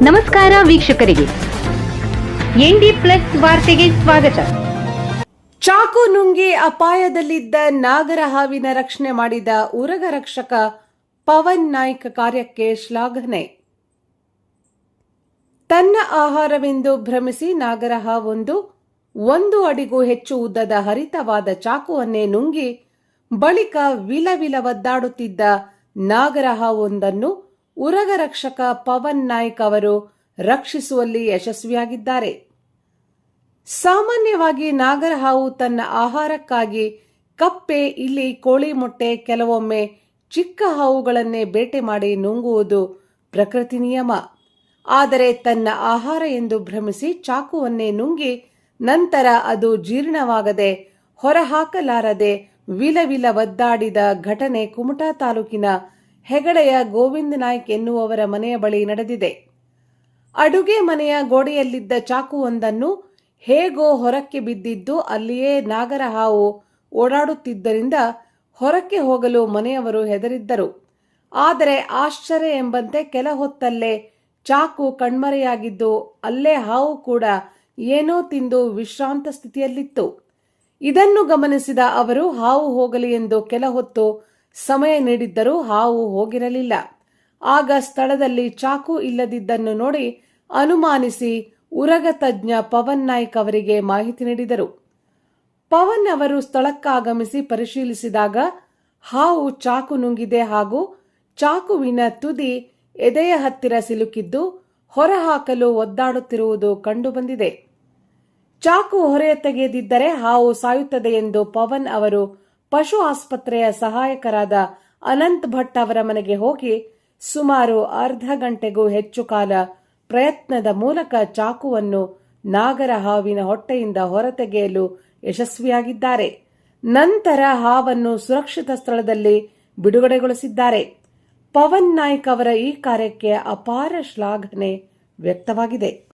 ನಮಸ್ಕಾರ ವೀಕ್ಷಕರಿಗೆ. ND plus ವಾರ್ತೆಗೆ ಸ್ವಾಗತ. ಚಾಕು ನುಂಗಿ ಅಪಾಯದಲ್ಲಿದ್ದ ನಾಗರ ಹಾವಿನ ರಕ್ಷಣೆ ಮಾಡಿದ ಉರಗ ರಕ್ಷಕ ಪವನ್ ನಾಯ್ಕ ಕಾರ್ಯಕ್ಕೆ ಶ್ಲಾಘನೆ. ತನ್ನ ಆಹಾರವೆಂದು ಭ್ರಮಿಸಿ ನಾಗರ ಹಾವೊಂದು ಒಂದು ಅಡಿಗೂ ಹೆಚ್ಚು ಉದ್ದದ ಹರಿತವಾದ ಚಾಕುವನ್ನೇ ನುಂಗಿ ಬಳಿಕ ವಿಲವಿಲ ಒದ್ದಾಡುತ್ತಿದ್ದ ನಾಗರ ಹಾವೊಂದನ್ನು ಉರಗ ರಕ್ಷಕ ಪವನ್ ನಾಯ್ಕ್ ಅವರು ರಕ್ಷಿಸುವಲ್ಲಿ ಯಶಸ್ವಿಯಾಗಿದ್ದಾರೆ. ಸಾಮಾನ್ಯವಾಗಿ ನಾಗರಹಾವು ತನ್ನ ಆಹಾರಕ್ಕಾಗಿ ಕಪ್ಪೆ, ಇಲ್ಲಿ ಕೋಳಿ ಮೊಟ್ಟೆ, ಕೆಲವೊಮ್ಮೆ ಚಿಕ್ಕ ಹಾವುಗಳನ್ನೇ ಬೇಟೆ ಮಾಡಿ ನುಂಗುವುದು ಪ್ರಕೃತಿ ನಿಯಮ. ಆದರೆ ತನ್ನ ಆಹಾರ ಎಂದು ಭ್ರಮಿಸಿ ಚಾಕುವನ್ನೇ ನುಂಗಿ ನಂತರ ಅದು ಜೀರ್ಣವಾಗದೆ ಹೊರಹಾಕಲಾರದೆ ವಿಲವಿಲ ಒದ್ದಾಡಿದ ಘಟನೆ ಕುಮಟಾ ತಾಲೂಕಿನ ಹೆಗಡೆಯ ಗೋವಿಂದ ನಾಯ್ಕ್ ಎನ್ನುವವರ ಮನೆಯ ಬಳಿ ನಡೆದಿದೆ. ಅಡುಗೆ ಮನೆಯ ಗೋಡೆಯಲ್ಲಿದ್ದ ಚಾಕುವೊಂದನ್ನು ಹೇಗೋ ಹೊರಕ್ಕೆ ಬಿದ್ದಿದ್ದು ಅಲ್ಲಿಯೇ ನಾಗರ ಹಾವು ಓಡಾಡುತ್ತಿದ್ದರಿಂದ ಹೊರಕ್ಕೆ ಹೋಗಲು ಮನೆಯವರು ಹೆದರಿದ್ದರು. ಆದರೆ ಆಶ್ಚರ್ಯ ಎಂಬಂತೆ ಕೆಲ ಹೊತ್ತಲ್ಲೇ ಚಾಕು ಕಣ್ಮರೆಯಾಗಿದ್ದು ಅಲ್ಲೇ ಹಾವು ಕೂಡ ಏನೋ ತಿಂದು ವಿಶ್ರಾಂತ ಸ್ಥಿತಿಯಲ್ಲಿತ್ತು. ಇದನ್ನು ಗಮನಿಸಿದ ಅವರು ಹಾವು ಹೋಗಲಿ ಎಂದು ಕೆಲ ಹೊತ್ತು ಸಮಯ ನೀಡಿದ್ದರೂ ಹಾವು ಹೋಗಿರಲಿಲ್ಲ. ಆಗ ಸ್ಥಳದಲ್ಲಿ ಚಾಕು ಇಲ್ಲದಿದ್ದನ್ನು ನೋಡಿ ಅನುಮಾನಿಸಿ ಉರಗ ತಜ್ಞ ಪವನ್ ನಾಯ್ಕ್ ಅವರಿಗೆ ಮಾಹಿತಿ ನೀಡಿದರು. ಪವನ್ ಅವರು ಸ್ಥಳಕ್ಕಾಗಮಿಸಿ ಪರಿಶೀಲಿಸಿದಾಗ ಹಾವು ಚಾಕು ನುಂಗಿದೆ ಹಾಗೂ ಚಾಕುವಿನ ತುದಿ ಎದೆಯ ಹತ್ತಿರ ಸಿಲುಕಿದ್ದು ಹೊರಹಾಕಲು ಒದ್ದಾಡುತ್ತಿರುವುದು ಕಂಡುಬಂದಿದೆ. ಚಾಕು ಹೊರೆಯ ತೆಗೆಯದಿದ್ದರೆ ಹಾವು ಸಾಯುತ್ತದೆ ಎಂದು ಪವನ್ ಅವರು ಪಶು ಆಸ್ಪತ್ರೆಯ ಸಹಾಯಕರಾದ ಅನಂತ್ ಭಟ್ ಅವರ ಮನೆಗೆ ಹೋಗಿ ಸುಮಾರು ಅರ್ಧ ಗಂಟೆಗೂ ಹೆಚ್ಚು ಕಾಲ ಪ್ರಯತ್ನದ ಮೂಲಕ ಚಾಕುವನ್ನು ನಾಗರ ಹಾವಿನ ಹೊಟ್ಟೆಯಿಂದ ಹೊರತೆಗೆಯಲು ಯಶಸ್ವಿಯಾಗಿದ್ದಾರೆ. ನಂತರ ಹಾವನ್ನು ಸುರಕ್ಷಿತ ಸ್ಥಳದಲ್ಲಿ ಬಿಡುಗಡೆಗೊಳಿಸಿದ್ದಾರೆ. ಪವನ್ ನಾಯ್ಕ್ ಅವರ ಈ ಕಾರ್ಯಕ್ಕೆ ಅಪಾರ ಶ್ಲಾಘನೆ ವ್ಯಕ್ತವಾಗಿದೆ.